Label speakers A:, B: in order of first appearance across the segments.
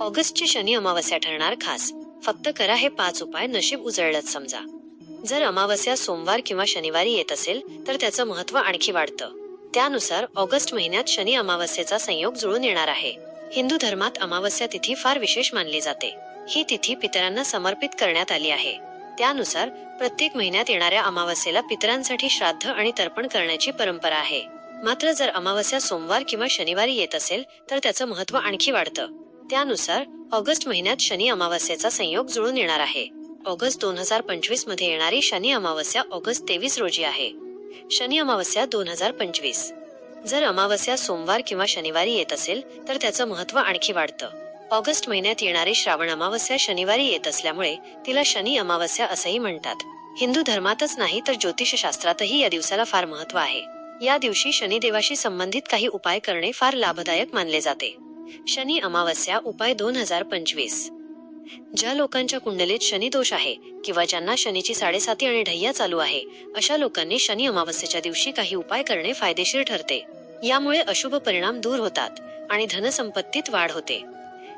A: ऑगस्टची शनी अमावस्या ठरणार खास. फक्त करा हे पाच उपाय नशीब उजळलंच समजा. जर अमावस्या सोमवार किंवा शनिवारी येत असेल तर त्याचं महत्त्व आणखी वाढतं. त्यानुसार ऑगस्ट महिन्यात शनी अमावस्येचा संयोग जुळून येणार आहे. हिंदू धर्मात अमावस्या तिथी फार विशेष मानली जाते. ही तिथी पितरांना समर्पित करण्यात आली आहे. त्यानुसार प्रत्येक महिन्यात येणाऱ्या अमावस्येला पितरांसाठी श्राद्ध आणि तर्पण करण्याची परंपरा आहे. मात्र जर अमावस्या सोमवार किंवा शनिवारी येत असेल तर त्याचं महत्त्व आणखी वाढतं. त्यानुसार ऑगस्ट महिन्यात शनी अमावस्येचा संयोग जुळून येणार आहे. ऑगस्ट दोन हजार पंचवीसमध्ये येणारी शनी अमावस्या ऑगस्ट तेवीस रोजी आहे. शनी अमावस्या दोन हजार पंचवीस. जर अमावस्या सोमवार किंवा शनिवारी येत असेल तर त्याचं महत्त्व आणखी वाढतं. ऑगस्ट महिन्यात येणारी श्रावण अमावस्या शनिवारी येत असल्यामुळे तिला शनी अमावस्या असंही म्हणतात. हिंदू धर्मातच नाही तर ज्योतिषशास्त्रातही या दिवसाला फार महत्त्व आहे. या दिवशी शनिदेवाशी संबंधित काही उपाय करणे फार लाभदायक मानले जाते. शनी अमावस्या उपाय दोन हजार पंचवीस. ज्या लोकांच्या कुंडलीत शनी दोष आहे किंवा ज्यांना शनीची साडेसाती आणि ढय्या चालू आहे अशा लोकांनी शनी अमावस्येच्या दिवशी काही उपाय करणे फायदेशीर ठरते. यामुळे अशुभ परिणाम दूर होतात आणि धनसंपत्तीत वाढ होते.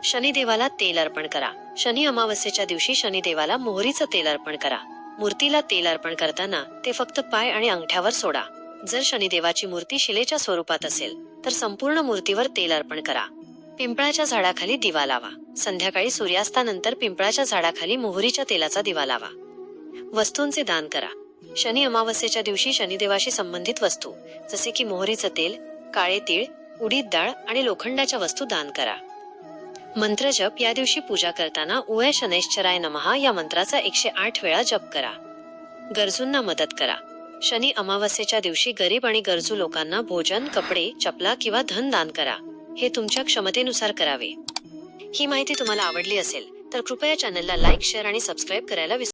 A: शनिदेवाला तेल अर्पण करा. शनी अमावस्येच्या दिवशी शनिदेवाला मोहरीचं तेल अर्पण करा. मूर्तीला तेल अर्पण करताना ते फक्त पाय आणि अंगठ्यावर सोडा. जर शनिदेवाची मूर्ती शिलेच्या स्वरूपात असेल तर संपूर्ण मूर्तीवर तेल अर्पण करा. पिंपळाच्या झाडाखाली दिवा लावा. संध्याकाळी सूर्यास्तानंतर पिंपळाच्या झाडाखाली मोहरीच्या तेलाचा दिवा लावा. वस्तूंचे दान करा. शनी अमावस्येच्या दिवशी शनिदेवाशी संबंधित वस्तू जसे की मोहरीचं तेल काळे तीळ उडीद डाळ आणि लोखंडाच्या वस्तू दान करा. मंत्र जप या दिवशी पूजा करताना उय शनैश्चराय नमहा या मंत्राचा एकशे आठ वेळा जप करा. गरजूंना मदत करा. शनी अमावस्येच्या दिवशी गरीब आणि गरजू लोकांना भोजन कपडे चपला किंवा धन दान करा. हे तुमच्या क्षमतेनुसार करावे. ही माहिती तुम्हाला आवडली असेल तर कृपया चॅनलला लाईक शेअर आणि सबस्क्राईब करायला विसरू